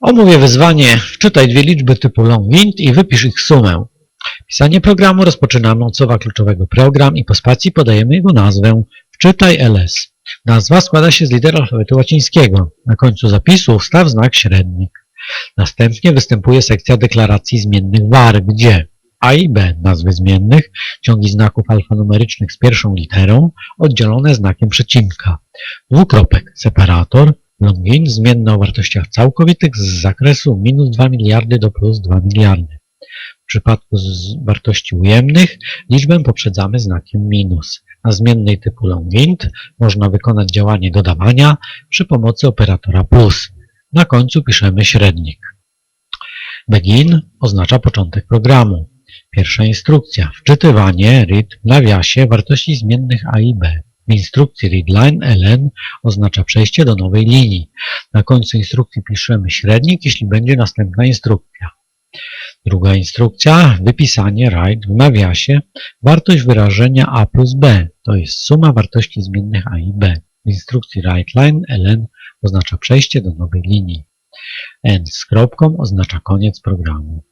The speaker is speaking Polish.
Omówię wyzwanie, wczytaj dwie liczby typu long int i wypisz ich sumę. Pisanie programu rozpoczynamy od słowa kluczowego program i po spacji podajemy jego nazwę wczytaj ls. Nazwa składa się z liter alfabetu łacińskiego. Na końcu zapisu wstaw znak średnik. Następnie występuje sekcja deklaracji zmiennych var, gdzie a i b nazwy zmiennych, ciągi znaków alfanumerycznych z pierwszą literą, oddzielone znakiem przecinka. Dwukropek, separator, longin zmienne o wartościach całkowitych z zakresu minus 2 miliardy do plus 2 miliardy. W przypadku wartości ujemnych liczbę poprzedzamy znakiem minus. Na zmiennej typu longint można wykonać działanie dodawania przy pomocy operatora plus. Na końcu piszemy średnik. Begin oznacza początek programu. Pierwsza instrukcja. Wczytywanie read w nawiasie wartości zmiennych a i b. W instrukcji readline ln oznacza przejście do nowej linii. Na końcu instrukcji piszemy średnik, jeśli będzie następna instrukcja. Druga instrukcja. Wypisanie write w nawiasie wartość wyrażenia a plus b. To jest suma wartości zmiennych a i b. W instrukcji writeline ln oznacza przejście do nowej linii. End z kropką oznacza koniec programu.